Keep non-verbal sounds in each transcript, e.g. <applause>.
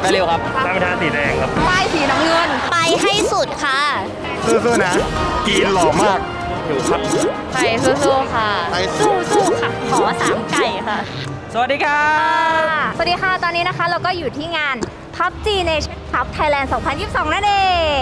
ไปเร็วครับน้ำประธานสีแดงครับป้ายสีน้ำเงิน ไปให้สุดค่ะ สู้ๆนะกินหล่อมากอยู่ครับไทยสู้ๆค่ะสู้สู้ๆค่ะ ขอสามไก่ค่ะ สวัสดีครับ สวัสดีค่ะ ตอนนี้นะคะเราก็อยู่ที่งาน PUBG Nation Cup Thailand 2022 นั่นเอ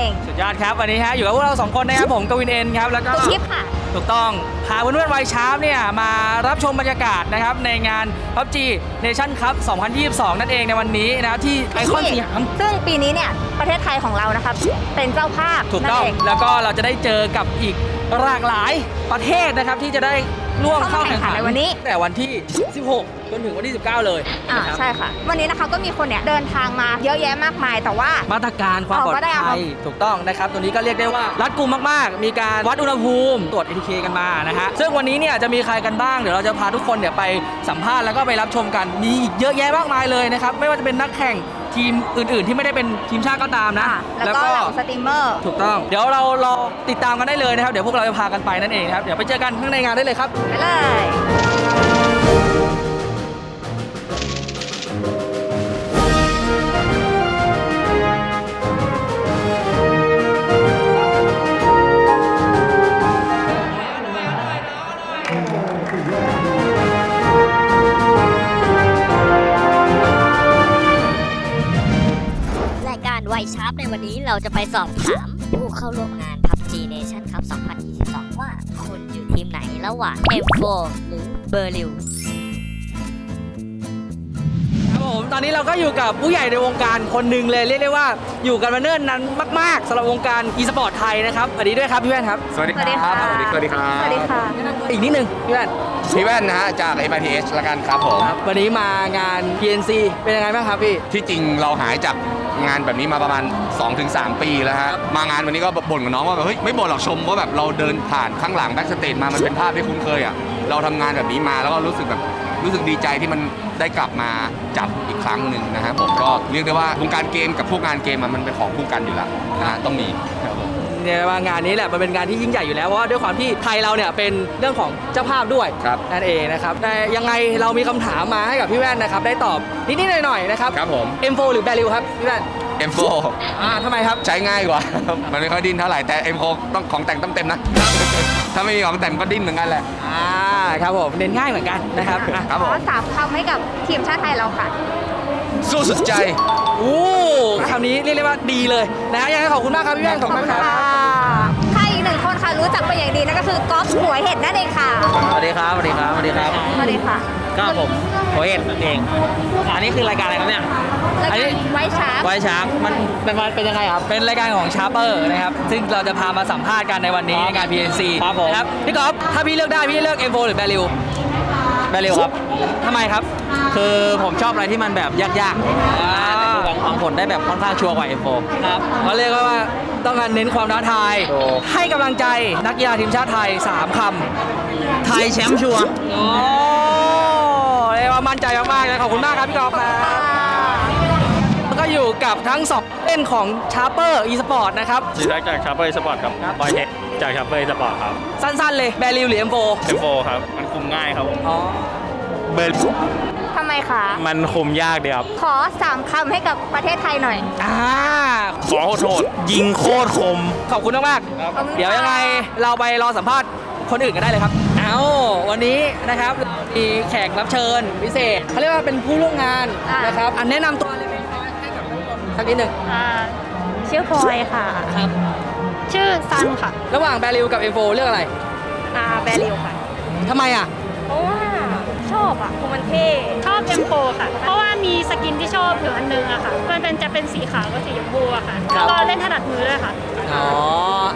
ง สุดยอดครับวันนี้ฮะอยู่กับพวกเราสองคนนะครับผมกวินเอ็นครับแล้วก็ตุ๊กทิพย์ค่ะ ถูกต้องพาเพื่อนๆวัยชาร์ปเนี่ยมารับชมบรรยากาศนะครับในงาน PUBG Nation Cup 2022 นั่นเองในวันนี้นะครับที่ไอคอนสยาม ซึ่งปีนี้เนี่ยประเทศไทยของเรานะครับเป็นเจ้าภาพถูกต้องนั่นเแล้วก็เราจะได้เจอกับอีกหลากหลายประเทศนะครับที่จะได้ ร่วมเข้าแข่งขันเข้ามาแข่งขันในวันนี้ แต่วันที่ 16 จนถึงวันที่ 19 เลยอ่านะครับใช่ค่ะ วันนี้นะคะก็มีคนเนี่ยเดินทางมาเยอะแยะมากมาย แต่ว่า มาตรการความเอาปลอดก็ได้เอาภัยถูกต้องนะครับ ตัวนี้ก็เรียกได้ว่ารัดกุมมาก ๆ มีการวัดอุณหภูมิตรวจ ATK กันมานะฮะ ซึ่งวันนี้เนี่ยจะมีใครกันบ้าง เดี๋ยวเราจะพาทุกคนเนี่ยไปสัมภาษณ์แล้วก็ไปรับชมกัน มีอีกเยอะแยะมากมายเลยนะครับ ไม่ว่าจะเป็นนักแข่ง ทีมอื่น ๆ ที่ไม่ได้เป็นทีมชาติก็ตามนะอ่าแล้วก็เหล่าสตรีมเมอร์ ถูกต้อง เดี๋ยวเรารอติดตามกันได้เลยนะครับ เดี๋ยวพวกเราจะพากันไปนั่นเองนะครับ เดี๋ยวไปเจอกันข้างในงานได้เลยครับ ไปเลย ในวันนี้เราจะไปสอบถาม ผู้เข้าร่วมงาน PUBG Nation Cup 2022 ว่าคุณอยู่ทีมไหนระหว่าง M4 หรือเบอร์ลิวครับผมตอนนี้เราก็อยู่กับผู้ใหญ่ในวงการคนหนึ่งเลยเรียกได้ว่าอยู่กันมาเนิ่นนานมาก ๆสำหรับวงการอีสปอร์ตไทยนะครับสวัสดีด้วยครับพี่แว่นครับ สวัสดีสวัสดีค่ะสวัสดี สวัสดีครับ สวัสดีค่ะอีกนิดนึงพี่แว่นพี่แว่นนะฮะจาก MITH ละกันครับผมครับวันนี้มางาน PNC เป็นยังไงบ้างครับพี่ ที่จริงเราหายจาก งานแบบนี้มาประมาณ 2-3 ปีแล้วฮะมางานวันนี้ก็บ่นกับน้องว่าแบบเฮ้ยไม่บ่นหรอกชมว่าแบบเราเดินผ่านข้างหลังแบ็กสเตจมามันเป็นภาพที่คุ้นเคยอะเราทำงานแบบนี้มาแล้วก็รู้สึกแบบรู้สึกดีใจที่มันได้กลับมาจับอีกครั้งหนึ่งนะฮะผมก็เรียกได้ว่าวงการเกมกับพวกงานเกมอะมันเป็นของคู่กันอยู่แล้วนะฮะต้องมีครับผม เนี่ยว่างานนี้แหละมันเป็นงานที่ยิ่งใหญ่อยู่แล้วเพราะว่าด้วยความที่ไทยเราเนี่ยเป็นเรื่องของเจ้าภาพด้วยครับนั่นเองนะครับแต่ยังไงเรามีคำถามมาให้กับพี่แว่นนะครับได้ตอบนิดๆหน่อยๆนะครับครับผม M4 หรือแบริวครับพี่แว่น M4 อ่าทำไมครับ ใช้ง่ายกว่า มันไม่ค่อยดิ้นเท่าไหร่แต่ M4 ต้องของแต่งต้องเต็มนะ ถ้าไม่มีของแต่งก็ดิ้นเหมือนกันแหละ อ่าครับผมเน้นง่ายเหมือนกันนะครับอะ ครับขผมอสามคำให้กับทีมชาติไทยเราค่ะ สู้สุดใจ โอ้คำนี้เรียกได้ว่าดีเลยนะฮะยังไงขอบคุณมากครับพี่แว่นขอบคุณมากครับค่ะอีกหนึ่งคนค่ะรู้จักเป็นอย่างดีนั่นก็คือก๊อฟหัวเห็ดนั่นเองค่ะ สวัสดีครับสวัสดีครับสวัสดีครับสวัสดีค่ะ ก็ผมโคเอ็นเอง อันนี้คือรายการอะไรครับเนี่ยรายอันกานี้รไว้ชาร์ปไวชาร์ปมันเป็นมันเป็นยังไงครับ เป็นรายการของชาร์เปอร์นะครับ ซึ่งเราจะพามาสัมภาษณ์กันในวันนี้ในงาน PNC ครับผมนะครับพี่ก๊อฟถ้าพี่เลือกได้พี่เลือก M4 หรือแบริวแบริวครับทำไมครับ คือผมชอบอะไรที่มันแบบยากๆอ่าหวังหวังผลได้แบบค่อนข้างชัวร์กว่า M4 ครับเขาเรียกว่าต้องการเน้นความท้าทาย ถูก ให้กำลังใจนักกีฬาทีมชาติไทย 3 คำ ไทยแชมป์ชัวร์ โอ้เรียกว่ามั่นใจมากๆเลยขอบคุณมากครับพี่กอล์ฟครับแล้วก็อยู่กับทั้งสองเล่นของชาร์เปอร์อีสปอร์ตนะครับสีแท็กจากชาร์เปอร์สปอร์ตครับบอยเทค จากชาร์เปอร์สปอร์ตครับสั้นๆเลยแบริวหรือ M4 M4 ครับ มันคุมง่ายครับผมอ๋อ เบอร์ทำไมคะ มันคุมยากดีครับ ขอสามคำให้กับประเทศไทยหน่อย อ่า ขอโทษๆยิงโคตรคม ขอบคุณมากๆขอบคุณค่ะเดี๋ยวยังไงเราไปรอสัมภาษณ์คนอื่นกันได้เลยครับ เอาวันนี้นะครับมีแขกรับเชิญพิเศษเขาเรียกว่าเป็นผู้ร่วมงาน นะครับ อันแนะนำตัวเลยไหมคะให้กับทุกคนสักนิดหนึ่งอ่าชื่อพลอยค่ะ ครับ ชื่อซันค่ะ ระหว่างแบริวกับ M4 เลือกอะไรอ่าแบริวค่ะ ทำไมอะ เพราะว่าชอบอะคือมันเท่ชอบ M4 ค่ะ เพราะว่ามีสกินที่ชอบอยู่อันนึงอะค่ะ มันเป็นจะเป็นสีขาวกับสีชมพูอะค่ะ ครัแล้บวก็เล่นถนัดมือด้วยค่ะ อ๋อ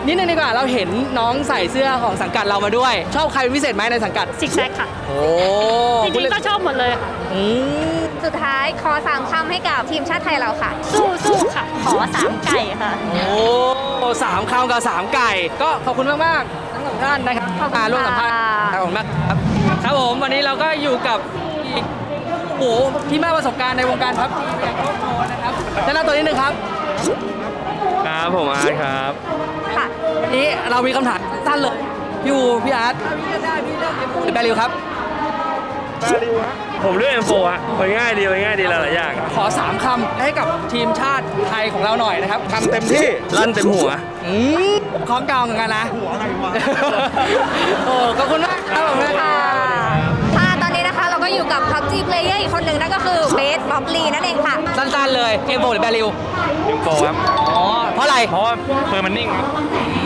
นิดนึงดีกว่าเราเห็นน้องใส่เสื้อของสังกัดเรามาด้วย ชอบใครเป็นพิเศษไหมในสังกัด ซิกแซกค่ะ โอ้จริงๆก็ชอบหมดเลยค่ะ อืมสุดท้ายขอสามคำให้กับทีมชาติไทยเราค่ะ สู้สู้ค่ะ ขอสามไก่ค่ะ โอ้ สามคำกับสามไก่ ก็ขอบคุณมากๆทั้งสองท่านนะครับขอบคุณมาร่วมสัมภาษณ์ค่ะขอบคุณมากครับครับผมวันนี้เราก็อยู่กับอีกโอ้โหที่มากประสบการณ์ในวงการพับจีอย่างโคตรโตนะครับแนะนำตัวนิดนึงครับครับผมอาร์ตครับค่ะวันนี้เรามีคำถามสั้นเลยพี่อูพี่อาร์ตพี่ได้พี่เลือกเอ็มหรือแบริวครับแบริวฮะ ผมเลือก M4 ฮะมันง่ายดีมันง่ายดีหลายๆอย่างขอ 3คำให้กับทีมชาติไทยของเราหน่อยนะครับทำเต็มที่ลั่นเต็มหัวอืมคล้องจองกันนะหัวอะไรวะ โอ้ขอบคุณมากครับผมค่ะค่ะตอนนี้ นะคะเราก็อยู่กับ PUBG Player อีกคนหนึ่งนั่นก็คือเบสบ๊อบลีนั่นเองค่ะ สั้นๆเลยเกมโบหรือแบริว M4 ครับอ๋อเพราะอะไร เพราะว่าเบอร์มันนิ่งครับ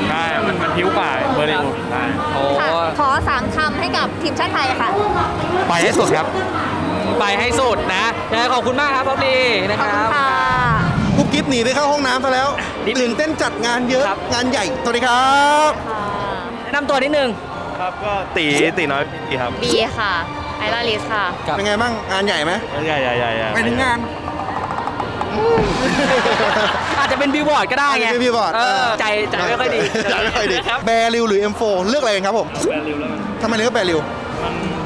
ใช่มันมันพิ้วกว่าเบอร์เร็วใช่โอ้ค่ะ ขอสามคำให้กับทีมชาติไทยค่ะ ไปให้สุดครับ ไปให้สุดนะยังไงขอบคุณมากครับบ๊อบลีนะขคอบรัคุณบ ค่ะ กุ๊กกิ๊บหนีไปเข้าห้องน้ำซะแล้วนิดตื่นเต้นจัดงานเยอะ ครับ งานใหญ่ สวัสดีครับ แนะนำตัวนิดนึง ครับก็ตีตีน้อยดีครับ บีค่ะ ไอราลิสค่ะ ครับ เป็นไงบ้างงานใหญ่ไหมใหญ่ใหญ่ใหญ่ใหญ่ไปถึงงาน อาจจะเป็นบิวบอร์ดก็ได้ไงอาจจะเป็นบิลบอร์ดเออเออใจใจไม่ค่อยดีใจไม่ค่อยดี ครับ แบริวหรือ M4 เลือกอะไรกันครับผมแบริวแล้วกันทำไมเลือกแบริวมัน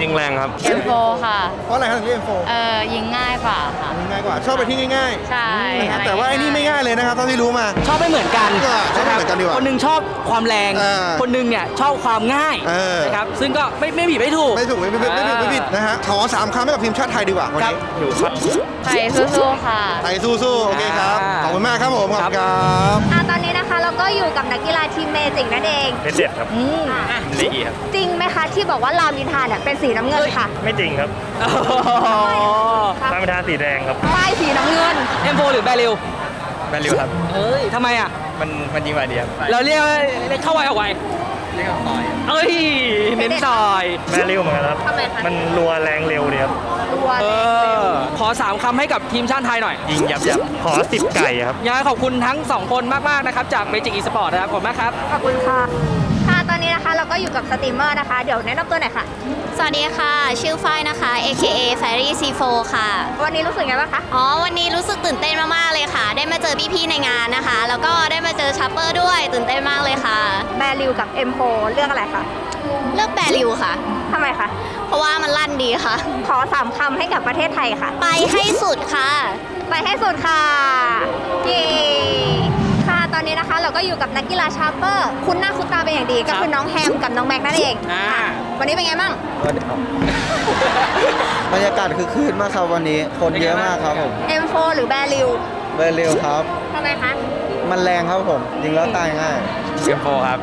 ยิงแรงครับ M4 ค่ะ เพราะอะไรครับถึงเลือก M4 เอ่อยิงง่ายกว่าค่ะ ง่ายกว่า ชอบไปที่ง่ายใช่ๆนะครับแต่ว่าไอ้นี่ไม่ง่ายเลยนะครับเท่าที่รู้มา ชอบไม่เหมือนกันเออชอบไม่เหมือนกันดีกว่าคนหนึงชอบความแรง เออคนหนึงเนี่ยชอบความง่ายเออ นะครับซึ่งก็ไม่ไม่ผิดไม่ถูก ไม่ถูกไม่ผิดไม่ผิดไม่ผิดนะฮะขอสามคำให้กับทีมชาติไทยดีกว่าวันครับนี้อยู่ครับ ไทยสู้ๆค่ะ ไทยสู้ๆโอเคครับอ่าขอบคุณมากครับผมขอบคุณครับ อะตอนนี้ นะคะเราก็อยู่กับนักกีฬาทีมเมจิกนั่นเองเพชรเด็ดครับอืมลีอีครับจริงไหมคะที่บอกว่ารามอินทราเนี่ยเป็นสีน้ำเงินค่ะไม่จริงครับตามเป็นทางสีแดงครับป้ายสีน้ำเงิน เอ็มโฟหรือแบริวแบริวครับ เอ้ยทำไมอะ มันมันยิงกว่าดีครับเราเรียกว่าเรียกเข้าไวออกไวเรียกว่าซอยเอ้ยเน้นซอยแบริวเหมือนกันครับ ทำไมคะ มันรัวแรงเร็วดีครับ ตัวเออขอสามคำให้กับทีมชาติไทยหน่อย ยิงยับยับขอสิบไก่ครับ ยังไงขอบคุณทั้งสองคนมาก ๆ นะครับ จากเมจิกอีสปอร์ตนะครับ ขอบคุณมากครับ ขอบคุณค่ะ ค่ะ ตอนนี้นะคะเราก็อยู่กับสตรีมเมอร์นะคะ เดี๋ยวแนะนำตัวหน่อยค่ะ สวัสดีค่ะ ชื่อฝ้ายนะคะ AKA Fairy C4 ค่ะ วันนี้รู้สึกไงบ้างคะ อ๋อ วันนี้รู้สึกตื่นเต้นมาก ๆ เลยค่ะ ได้มาเจอพี่ๆในงานนะคะ แล้วก็ได้มาเจอชัปเปอร์ด้วย ตื่นเต้นมากเลยค่ะ แบริวกับ M4 เลือกอะไรคะ เลือกแบริวค่ะ ทำไมคะเพ ราะว่ามันลั่นดีค่ะ ขอสามคำให้กับประเทศไทยค่ะ ไปให้สุดค่ะ ไปให้สุดค่ะ เย้ค่ะตอนนี้นะคะ เราก็อยู่กับนักกีฬาชาร์เปอร์ คุณหน้าคุณตาเป็นอย่างดีก็คือน้องแฮมกับน้องแม็กนั่นเองอ่า ค่ะวันนี้เป็นไงบ้างบรรยากาศคือคืนมากครับวันนี้ คนเยอะมากครับผม M4 หรือแบริวเดินเร็วครับ ทำไมคะ มันแรงครับผมยิงแล้วตายง่าย เสียโฟครับ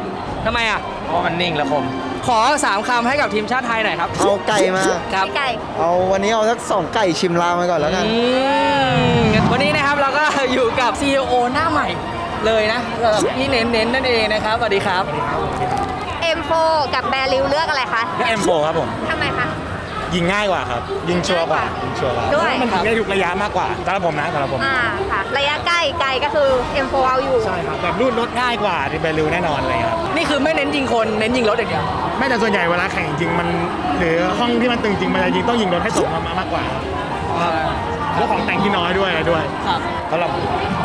ทำไมอะ เพราะมันนิ่งและคม ขอสามคำให้กับทีมชาติไทยหน่อยครับเอาไก่มา ครับพี่ไก่ เอาวันนี้เอาสักสองไก่ชิมลางไปก่อนแล้วกัน อืมวันนี้นะครับเราก็อยู่กับ CEO หน้าใหม่เลยนะสำหรับพี่เน้นเน้นๆนั่นเองนะครับสวัสดีครับ M4 กับแบริวเลือกอะไรคะก็ M4 ครับผมทำไมคะ ยิงง่ายกว่าครับ ยิงชัวร์กว่ายิงชัวร์กว่าด้วย มันยิงได้ทุกระยะมากกว่าสำหรับผมนะสำหรับผมอ่าค่ะ ระยะใกล้ไกลก็คือ M4 เอาอยู่ ใช่ครับแบบรูดรถง่ายกว่าที่ไปเร็วแน่นอนอะไรครับนี่คือไม่เน้นยิงคนเน้นยิงรถอย่างเดียว ไม่แต่ส่วนใหญ่เวลาแข่งจริงๆมันหรือห้องที่มันตึงจริงมันจะยิงต้องยิงรถให้ตกมามากกว่าครับแล้วของแต่งที่น้อยด้วยอะไรด้วยครับ สำหรับ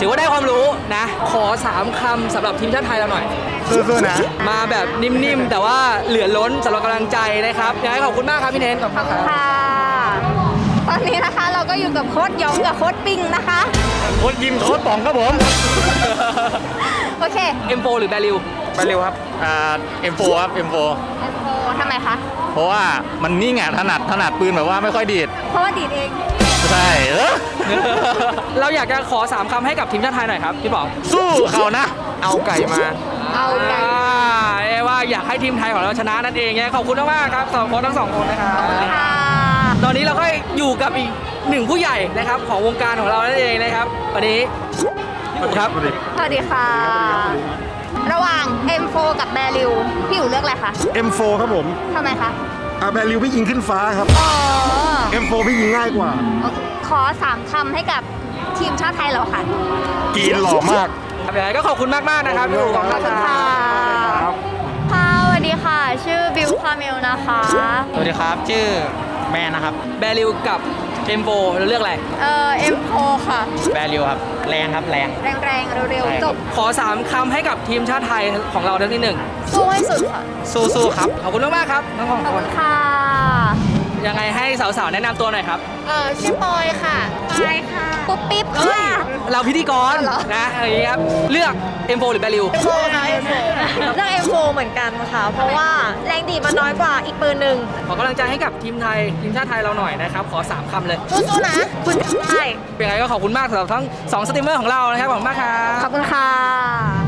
ถือว่าได้ความรู้นะ ขอสามคำสำหรับทีมชาติไทยเราหน่อย สู้ๆนะ มาแบบนิ่มๆ แต่ว่าเหลือล้นสำหรับกำลังใจนะครับยังไงขอบคุณมากครับพี่เน้นขอบคุณครับค่ะ ตอนนี้นะคะเราก็อยู่กับโค้ดยองกับโค้ดปิงนะคะ โค้ชยิมโค้ชป๋องครับผม โอเค M4 หรือแบริวไปเร็วครับอ่า M4 ครับ M4 M4 ทำไมคะ เพราะว่ามันนิ่งอะถนัดถนัดปืนแบบว่าไม่ค่อยดีดเพราะว่าดีดเอง ใช่เออเราอยากจะขอสามคำให้กับทีมชาติไทยหน่อยครับพี่ป๋องสู้เขานะ เอาไก่มา เอาไก่อ่าเรียกว่าอยากให้ทีมไทยของเราชนะนั่นเองไงขอบคุณมากๆครับสองคนทั้งสองคนนะครับ ค่ะ ตอนนี้เราก็อยู่กับอีกหนึ่งผู้ใหญ่นะครับ ของวงการของเรานั่นเองนะครับวันนี้พี่อู๋ครับสวัสดีค่ะ ระหว่าง M4 กับแบริวพี่อยู่เลือกอะไรคะ M4 ครับผมทำไมคะ อ่าแบริวพี่ยิงขึ้นฟ้าครับ อ๋อ M4 พี่ยิงง่ายกว่า โอเค ขอสามคำให้กับทีมชาติไทยเราค่ะกีนหล่อมากครับ ยังไงก็ขอบคุณมากๆนะครับพี่อู๋ขอบคุณขอบคุณคค่ะรับค่ะสวัสดีค่ะ ชื่อบิวคาเมลนะคะ สวัสดีครับ ชื่อแม่นะครับ แบริวกับ M4 เราเลือกอะไรเอ่อ M4 ค่ะ แบริวครับ แรงครับแรง แรงๆ เร็วๆ จบ ขอสามคำให้กับทีมชาติไทยของเราทั้งที่หนึ่งสู้ให้สุดค่ะ สู้ๆครับ ขอบคุณมากๆครับทั้งสองขอบคคุนณค่ะ ยังไงให้สาวๆ แนะนำตัวหน่อยครับ เอ่อชื่อปอยค่ะไปค่ะปุ๊บปิ๊บค่ะ เราพิธีกรเหรอ นะอย่างนี้ครับ เลือก M4 หรือ Value โฟค่ะเลือก M4 เหมือนกันค่ะ เพราะว่าแรงดีดมันน้อยกว่าอีกปืนหนึ่งขอกำลังใจให้กับทีมไทย ทีมชาติไทยเราหน่อยนะครับ ขอ 3คำเลย สู้ๆนะ คุณทำได้เป็นไงก็ขอบคุณมากสำหรับทั้ง 2 สตรีมเมอร์ของเรานะครับ ขอบคุณมากครับ ขอบคุณค่ะ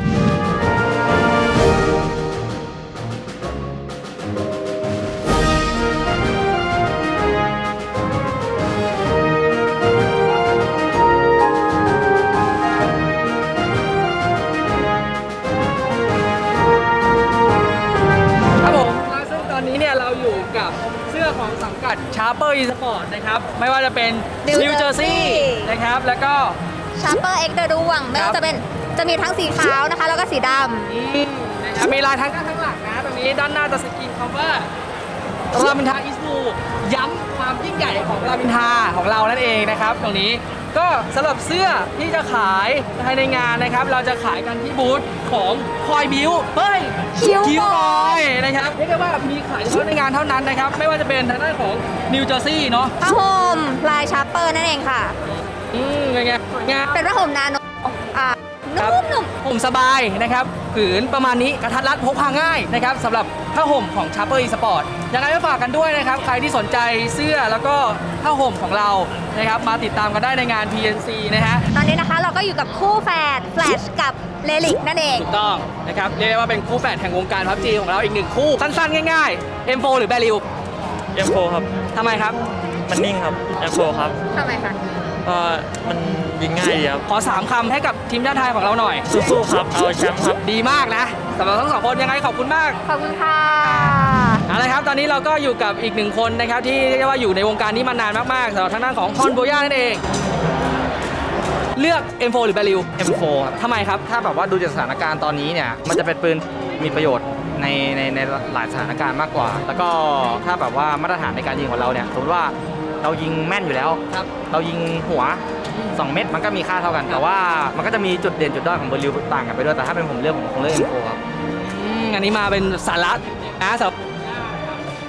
ด Sharper Esport นะครับ ไม่ว่าจะเป็น New New Jersey Jersey นะครับ แล้วก็ ชาร์เปอร์เอ็กเดอร์ดวงไม่ว่าจะเป็นจะมีทั้งสีขาวนะคะ แล้วก็สีดนะครับมีลายทั้งด้านข้างหลังนะตรงนี้ด้านหน้าจะสกรีนคอเวอร์รามินทาอิสบูย้ำความยิ่งใหญ่ของรามินทาของเรานั่นเองนะครับ ตรงนี้ ก็สำหรับเสื้อที่จะขายภายในงานนะครับ เราจะขายกันที่บูธของคอยบิวเฮ้ยคิ้วคิวบบออยยนะครับเรียกได้ว่ามีขายเฉพาะในงานเท่านั้นนะครับ ไม่ว่าจะเป็นทางด้านของนิวเจอร์ซีย์เนาะำผ้าห่มลายชาร์เปอร์นั่นเองค่ะ อืมเป็นไงงาน เป็นผ้าห่มนาโนอ่า ครับนุ่มผมสบายนะครับผืนประมาณนี้กระทัดรัดพกพาง่ายนะครับสำหรับผ้าห่มของชาร์เปอร์อีสปอร์ตยังไงก็ฝากกันด้วยนะครับ ใครที่สนใจเสื้อแล้วก็ผ้าห่มของเรานะครับ มาติดตามกันได้ในงาน PNC นะฮะ ๆตอนนี้นะคะเราก็อยู่กับคู่แฝดแฟลชกับเลลิกนั่นเอง ถูกต้องนะครับ เรียกได้ว่าเป็นคู่แฝดแห่งวงการพับจีของเราอีกหนึ่งคู่ สั้นๆ ง่ายๆ M4 หรือ b บริว M4 ครับ ทำไมครับ มันนิ่งครับ M4 ครับทำไมคะ เอ่อมัน ยิงง่ายดีครับ ขอ 3คำให้กับทีมชาติไทยของเราหน่อย สู้ๆครับ เอาแชมป์ครับ ดีมากนะสำหรับทั้งสองคนยังไงขอบคุณมาก ขอบคุณค่ะเอาละครับ ตอนนี้เราก็อยู่กับอีกหนึ่งคนนะครับ ที่เรียกได้ว่าอยู่ในวงการนี้มานานมากๆสำหรับทางด้านของฮอนโบย่านั่นเอง เลือก M4 หรือ b บริว M4 ครับทำไมครับ ถ้าแบบว่าดูจากสถานการณ์ตอนนี้เนี่ย มันจะเป็นปืนมีประโยชน์ในในในหลายสถานการณ์มากกว่า แล้วก็ถ้าแบบว่ามาตรฐานในการยิงของเราเนี่ยสมมติว่า เรายิงแม่นอยู่แล้ว ครับ เรายิงหัว 2 เม็ดมันก็มีค่าเท่ากัน แต่ว่ามันก็จะมีจุดเด่นจุดด้อยของเบอร์ลิวต่างกันไปด้วยแต่ถ้าเป็นผมเลือกผมคงเลือก M4 ครับ อืมอันนี้มาเป็นสาระนะสำหรับ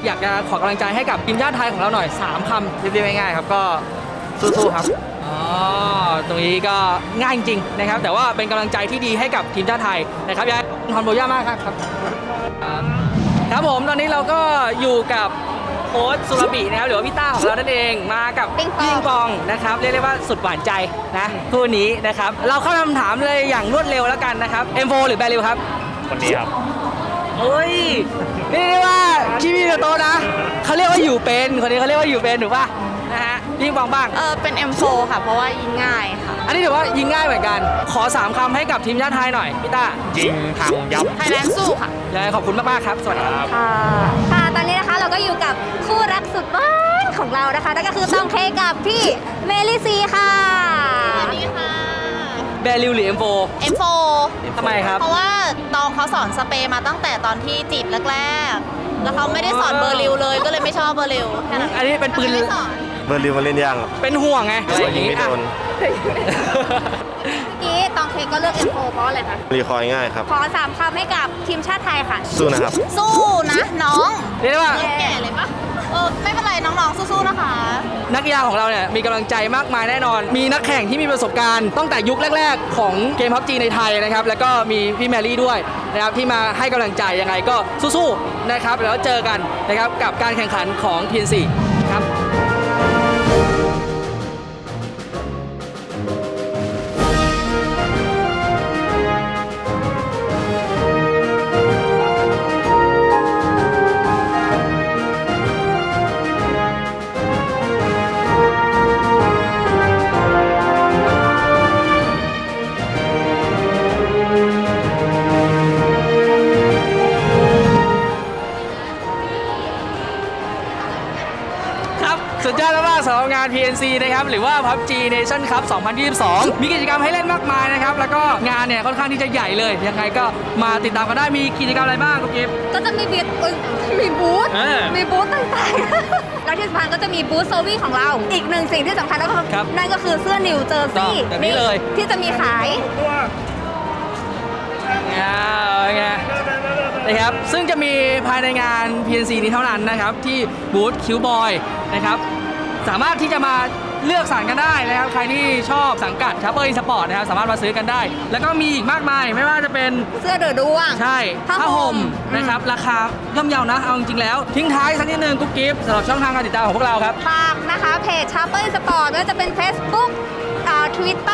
อยากจะขอกำลังใจให้กับทีมชาติไทยของเราหน่อย 3คำ เรียบๆง่ายๆครับก็สู้ๆครับ อ๋อ ตรงนี้ก็ง่ายจริงๆนะครับ แต่ว่าเป็นกำลังใจที่ดีให้กับทีมชาติไทยนะครับยายทอนโบย่ามากครับครับ ครับผมตอนนี้เราก็อยู่กับ โค้ชสุรบินะครับหรือว่าพี่ต้าของเรานั่นเองมากับปิงปองปิงปองนะครับเรียกได้ว่าสุดหวานใจนะคู่นี้นะครับเราเข้าคำถามเลยอย่างรวดเร็วแล้วกันนะครับ M4 หรือ b บริวครับคนนี้ครับเฮ้ยเรียกได้ว่าชีวีโตะนะเขาเรียกว่าอยู่เป็นคนนี้เขาเรียกว่าอยู่เป็นถูกป่ะนะฮะปิงปองบ้าง เออเป็น M4 ค่ะ เพราะว่ายิงง่ายค่ะ อันนี้ถือว่ายิงง่ายเหมือนกัน ขอ3คำให้กับทีมชาติไทยหน่อยพี่ต้ายิงพังยับไทยแลนด์สู้ค่ะยังไงขอบคุณมากๆครับสวัสดีครับ ค่ะ ค่ะตอนนี้นะคะ เราก็อยู่กับคู่รักสุดหวานของเรานะคะนั่นก็คือต้องเคกับพี่เมลิซีค่ะสวัสดีค่ะ แบริวหรือ M4 M4 ทำไมครับ เพราะว่าตองเขาสอนสเปรย์มาตั้งแต่ตอนที่จีบแรกๆ แล้วเขาไม่ได้สอนเบอร์ริวเลย ก็เลยไม่ชอบเบอร์ริวแค่นั้นอันนี้เป็นปืนไม่สอน เบอร์ลิวมาเล่นยากครับ เป็นห่วงไงอะไรอย่างยิงงี้ไม่โดน อะเมื่อกี้ตอง เคก็เลือก M4 เพราะอะไรคะ รีคอยง่ายครับ ขอสามคำให้กับทีมชาติไทยค่ะ สู้นะครับ สู้นะน้องเรียกได้ว่าแก่เลยปะเออไม่เป็นไรน้องๆสู้ๆนะคะ นักกีฬาของเราเนี่ยมีกำลังใจมากมายแน่นอน มีนักแข่งที่มีประสบการณ์ตั้งแต่ยุคแรก ๆ ของเกมพับจีในไทยนะครับ แล้วก็มีพี่แมรี่ด้วยนะครับที่มาให้กำลังใจยังไงก็สู้ๆนะครับแล้วเจอกันนะครับกับการแข่งขันของ TNC นะครับหรือว่า PUBG Nation Cup 2022 มีกิจกรรมให้เล่นมากมายนะครับ แล้วก็งานเนี่ยค่อนข้างที่จะใหญ่เลย ยังไงก็มาติดตามกันได้มีกิจกรรมอะไรบ้างคุณกิฟต์ก็จะมีบีเอ้ยมีบูธอ่ามีมีบูธต่างๆ แล้วที่สำคัญก็จะมีบูธโซวี่ของเรา อีกหนึ่งสิ่งที่สำคัญก็คือครับนั่นก็คือเสื้อนิวเจอร์ซี่แบบนี้เลย ที่จะมีขาย อ่าเป็นไงนะครับ ซึ่งจะมีภายในงาน PNC นี้เท่านั้นนะครับ ที่บูธคิวบอยนะครับ สามารถที่จะมา เลือกสารกันได้นะครับใครที่ชอบสังกัดชาเปอร์อีสปอร์ตนะครับสามารถมาซื้อกันได้ แล้วก็มีอีกมากมายไม่ว่าจะเป็นเสื้อเดือดดวง ใช่ผ้าผ้าห่ห่มมนะครับราคาย่อมเยานะเอาจริงๆแล้ว ทิ้งท้ายสักนิดนึงกุ๊กกิฟต์สำหรับช่องทางการติดตามของพวกเราครับ ฝากนะคะเพจชาร์เปอร์สปอร์ตไม่ว่าจะเป็น Facebook อ่า Twitter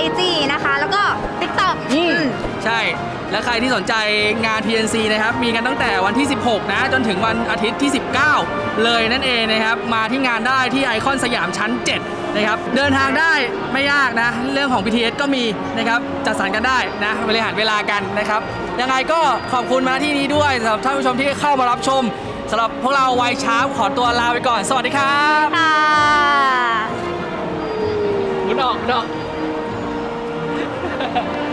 IG นะคะ แล้วก็ TikTok อืมอืม ใช่ และใครที่สนใจงาน PNC นะครับ มีกันตั้งแต่วันที่ 16 นะ จนถึงวันอาทิตย์ที่ 19 เลยนั่นเองนะครับ มาที่งานได้ที่ไอคอนสยามชั้น 7 นะครับ เดินทางได้ไม่ยากนะ เรื่องของ BTS ก็มีนะครับ จัดสรรกันได้นะ บริหารเวลากันนะครับ ยังไงก็ขอบคุณมาที่นี้ด้วยสำหรับท่านผู้ชมที่เข้ามารับชมสำหรับพวกเราวัยชาร์ปขอตัวลาไปก่อน สวัสดีครับค่ะคุณออกคุณออก Yeah. <laughs>